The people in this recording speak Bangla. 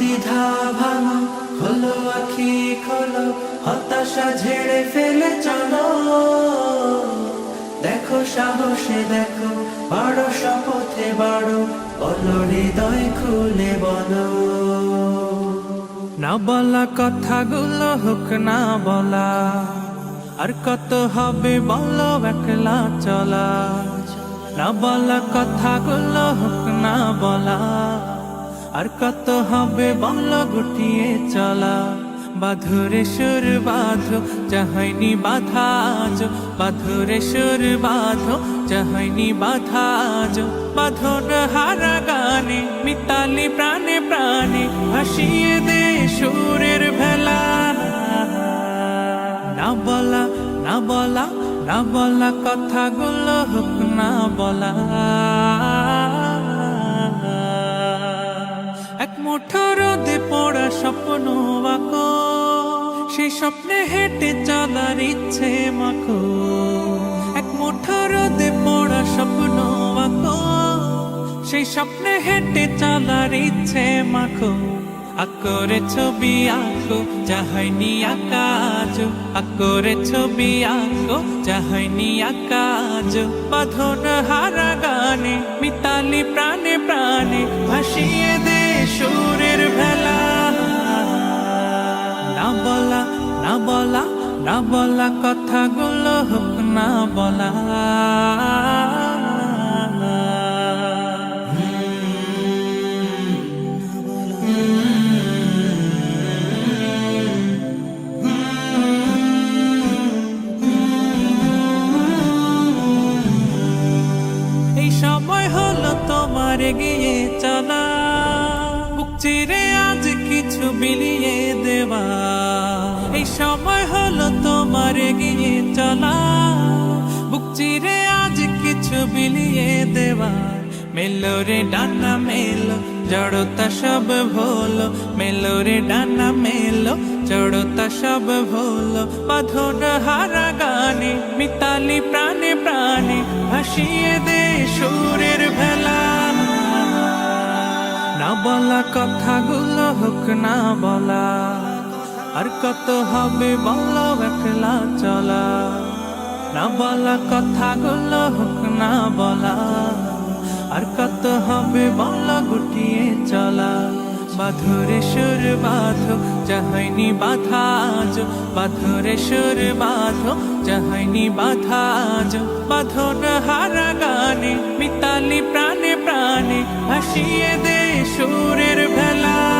দ্বিধা, ভাঙো, খোলো আখি, খোলো, হতাশা ঝেড়ে ফেলে চলো। দেখো সাহসে, দেখো, বড় শপথে, বড়, বলো হৃদয় খুলে বলো। না বলা কথাগুলো হোক, না বলা আর কত হবে বলো একলা চলা? না বলা কথাগুলো হোক, না বলা। আর কত হবে বলো গুটিয়ে চলা? বাধুরে সুর বাঁধো চাহনি বাধা আজ। বাধুরে সুর বাঁধো চাহনি বাধা আজ। বাঁধন হারা গানে, মিতালি প্রাণে প্রাণে ভাসিয়ে দে সুরের ভেলা বলা, না বলা কথাগুলো হোক, না বলা। এক মুঠো রোদে পড়া স্বপ্ন আঁকো সেই স্বপ্নে হেঁটে চলার ইচ্ছে মাখো। এক মুঠো রোদে পড়া স্বপ্ন আঁকো সেই স্বপ্নে হেঁটে চলার ইচ্ছে মাখো। আকরে ছবি আঁকো চাহনি আকাজ আকরে ছবি আঁকো চাহনি আকাজ বাঁধন হারা গানে, মিতালি প্রাণে প্রাণে ভাসিয়ে দে সুরের ভেলা। না বলা না বলা না বলা কথাগুলো হোক, না বলা। সময় হলো তোমার গিয়ে চলা। চিরে আজ কিছু বিলিয়ে দেওয়া। এই সময় হলো তোমার গিয়ে চলা। বুক চিরে আজ কিছু বিলিয়ে দেওয়া। মেলো রে ডানা, মেলো জড়তা সব ভোলো, মেলো রে ডানা মেলো, জড়তা সব ভোলো বাঁধন হারা গানে, মিতালি প্রাণে প্রাণে ভাসিয়ে দে সুরের ভেলা। না বলা কথাগুলো হোক, না বলা, আর কত হবে বলো একলা চলা। না বলা কথাগুলো হোক, না বলা। আর কত হবে বলা গুটিয়ে চলা? মাধুরে সুর বাঁধো চাহনি বাধা আজ। বাধুরে সুর বাঁধো চাহনি বাধা আজ। হার হারা গানে, মিতালি প্রাণে প্রাণে হাসিয়ে দে সুরের ভেলা।